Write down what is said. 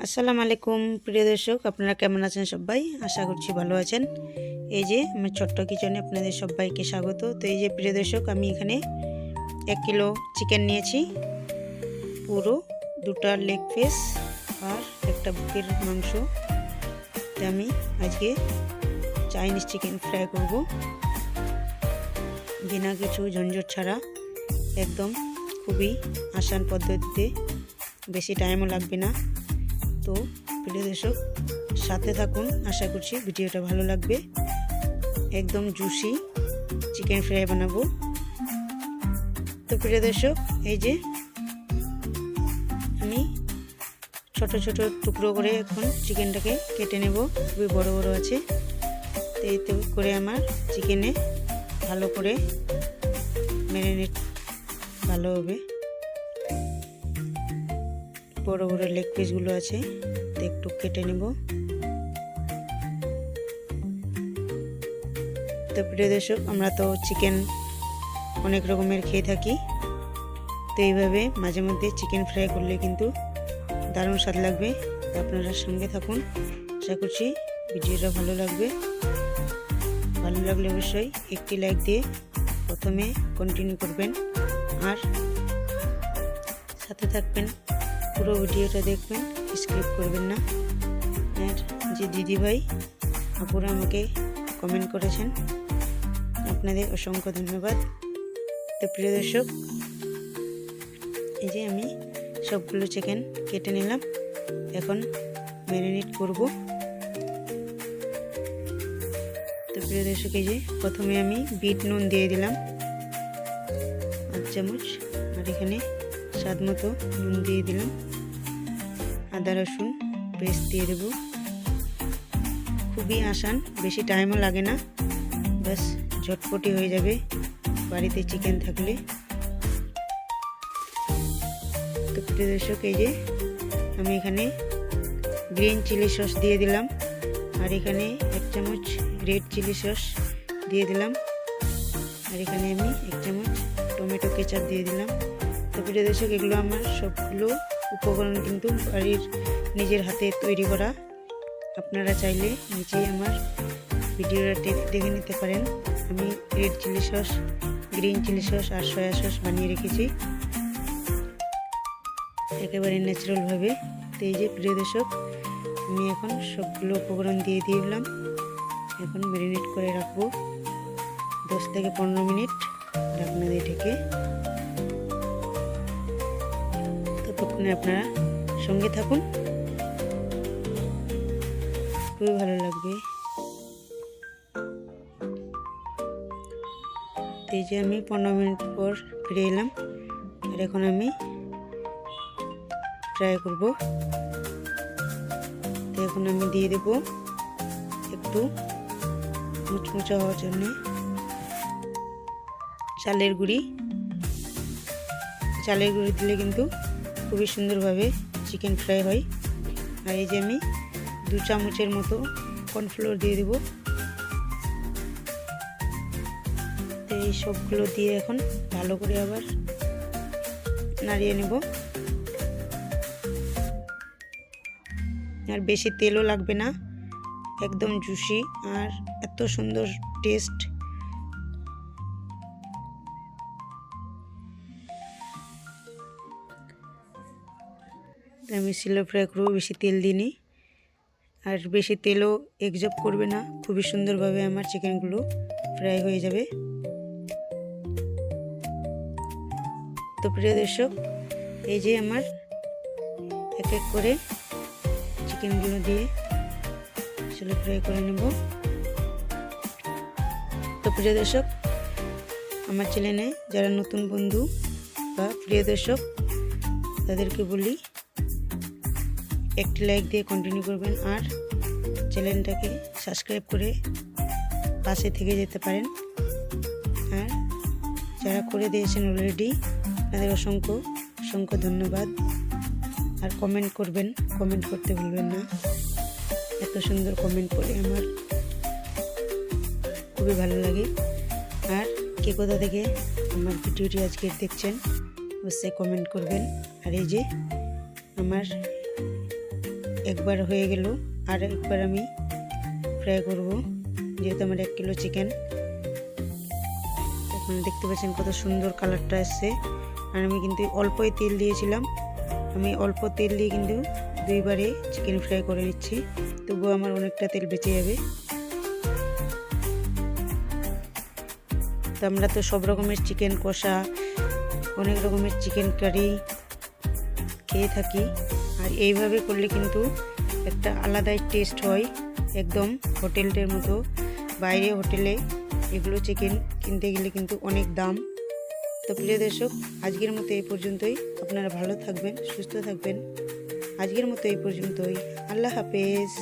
আসসালামু আলাইকুম, প্রিয় দর্শক, আপনারা কেমন আছেন সবাই? আশা করছি ভালো আছেন। এই যে আমার ছোট্ট কিচেনে আপনাদের সবাইকে স্বাগত। তো এই যে, প্রিয় দর্শক, আমি এখানে এক কিলো চিকেন নিয়েছি। পুরো দুটা লেগ পিস আর একটা বুকের মাংস। আমি আজকে চাইনিজ চিকেন ফ্রাই করব। বিনা কিছু ঝঞ্ঝট ছাড়া। একদম খুবই আসান পদ্ধতিতে। বেশি টাইমও লাগবে না। তো প্রিয় দর্শক, সাথে থাকুন। আশা করছি ভিডিওটা ভালো লাগবে। একদম জুসি চিকেন ফ্রাই বানাবো। তো প্রিয় দর্শক, এই যে আমি ছোট ছোট টুকরো করে এখন চিকেনটাকে কেটে নেব। খুবই বড় বড় আছে। তো এই করে আমার চিকেনে ভালো করে ম্যারিনেট ভালো হবে। বড় বড় লেগ পিসগুলো আছে, তো একটু কেটে নেব। তো প্রিয় দর্শক, আমরা তো চিকেন অনেক রকমের খেয়ে থাকি। তো এইভাবে মাঝে মধ্যে চিকেন ফ্রাই করলে কিন্তু দারুণ স্বাদ লাগবে। আপনারা সঙ্গে থাকুন। আশা করছি ভিডিওটা ভালো লাগবে। ভালো লাগলে অবশ্যই একটি লাইক দিয়ে প্রথমে কন্টিনিউ করবেন। আর সাথে থাকবেন। পুরো ভিডিওটা দেখবেন স্কিপ করবেন না। আর যে দিদিভাই, আপুরা আমাকে কমেন্ট করেছেন, আপনাদের অসংখ্য ধন্যবাদ। তো প্রিয় দর্শক, এই যে আমি সবগুলো চিকেন কেটে নিলাম। এখন ম্যারিনেট করব। তো প্রিয় দর্শক, এই যে প্রথমে আমি বিট নুন দিয়ে দিলাম। আধ চামচ, আর এখানে স্বাদ মতো নুন দিয়ে দিলাম। আদা রসুন পেস্ট দিয়ে দেবো। খুবই আসান, বেশি টাইমও লাগে না। ব্যাস, ঝটপটি হয়ে যাবে বাড়িতে চিকেন থাকলে। তো প্রিয় দর্শক, এই যে আমি এখানে গ্রিন চিলি সস দিয়ে দিলাম। আর এখানে এক চামচ রেড চিলি সস দিয়ে দিলাম। আর এখানে আমি এক চামচ টমেটো কেচাপ দিয়ে দিলাম। তো প্রিয় দর্শক, এগুলো আমার সবগুলো উপকরণ কিন্তু বাড়ির নিজের হাতে তৈরি করা। আপনারা চাইলে নিচেই আমার ভিডিওটা দেখে নিতে পারেন। আমি red chilli sauce, green chilli sauce আর সয়া সস বানিয়ে রেখেছি। একেবারে ন্যাচারালভাবে। তো এই যে প্রিয় দর্শক, আমি এখন সবগুলো উপকরণ দিয়ে দিলাম। এখন ম্যারিনেট করে রাখব। দশ থেকে পনেরো মিনিট ঢাকনা দিয়ে ঢেকে। ততক্ষণে আপনারা সঙ্গে থাকুন। খুবই ভালো লাগবে। এই যে আমি পনেরো মিনিট পর ফিরে এলাম। আর এখন আমি ট্রাই করব। এখন আমি দিয়ে দেব একটু মুচমুচা হওয়ার জন্যে চালের গুঁড়ি। চালের গুঁড়ি দিলে কিন্তু খুবই সুন্দরভাবে চিকেন ফ্রাই হয়। আর এই যে আমি দু চামচের মতো কর্নফ্লোর দিয়ে দেব। এই সবগুলো দিয়ে এখন ভালো করে আবার নাড়িয়ে নেব। আর বেশি তেলও লাগবে না, একদম জুসি আর এত সুন্দর টেস্ট আমি সিলো ফ্রাই করব, বেশি তেল দিইনি। আর বেশি তেলও একজব করবে না। খুবই সুন্দরভাবে আমার চিকেনগুলো ফ্রাই হয়ে যাবে। তো প্রিয় দর্শক, এই যে আমার এক এক করে চিকেনগুলো দিয়ে সিলো ফ্রাই করে নেব। তো প্রিয় দর্শক, আমার চ্যানেলে যারা নতুন বন্ধু বা প্রিয় দর্শক, তাদেরকে বলি একটি লাইক দিয়ে কন্টিনিউ করবেন আর চ্যানেলটাকে সাবস্ক্রাইব করে পাশে থেকে যেতে পারেন। আর যারা করে দিয়েছেন অলরেডি তাদের অসংখ্য অসংখ্য ধন্যবাদ। আর কমেন্ট করবেন কমেন্ট করতে ভুলবেন না। এত সুন্দর কমেন্ট করে আমার। খুবই ভালো লাগে। আর কে কোথা থেকে আমার ভিডিওটি আজকে দেখছেন, অবশ্যই কমেন্ট করবেন। আর এই যে আমার একবার হয়ে গেল, আর একবার আমি ফ্রাই করব, যেহেতু আমার এক কিলো চিকেন এখন দেখতে পাচ্ছেন কত সুন্দর কালারটা এসছে আর আমি কিন্তু অল্পই তেল দিয়েছিলাম। আমি অল্প তেল দিয়ে কিন্তু দুইবারে চিকেন ফ্রাই করে নিচ্ছি। তবুও আমার অনেকটা তেল বেঁচে যাবে। তো আমরা তো সব রকমের চিকেন কষা, অনেক রকমের চিকেন কারি খেয়ে থাকি। আর এইভাবে করলে কিন্তু একটা আলাদাই টেস্ট হয়, একদম হোটেলটার মতো। বাইরে হোটেলে এগুলো চিকেন কিনতে গেলে কিন্তু অনেক দাম। তো প্রিয় দর্শক, আজকের মতো এই পর্যন্তই। আপনারা ভালো থাকবেন, সুস্থ থাকবেন। আজকের মতো এই পর্যন্তই। আল্লাহ হাফেজ।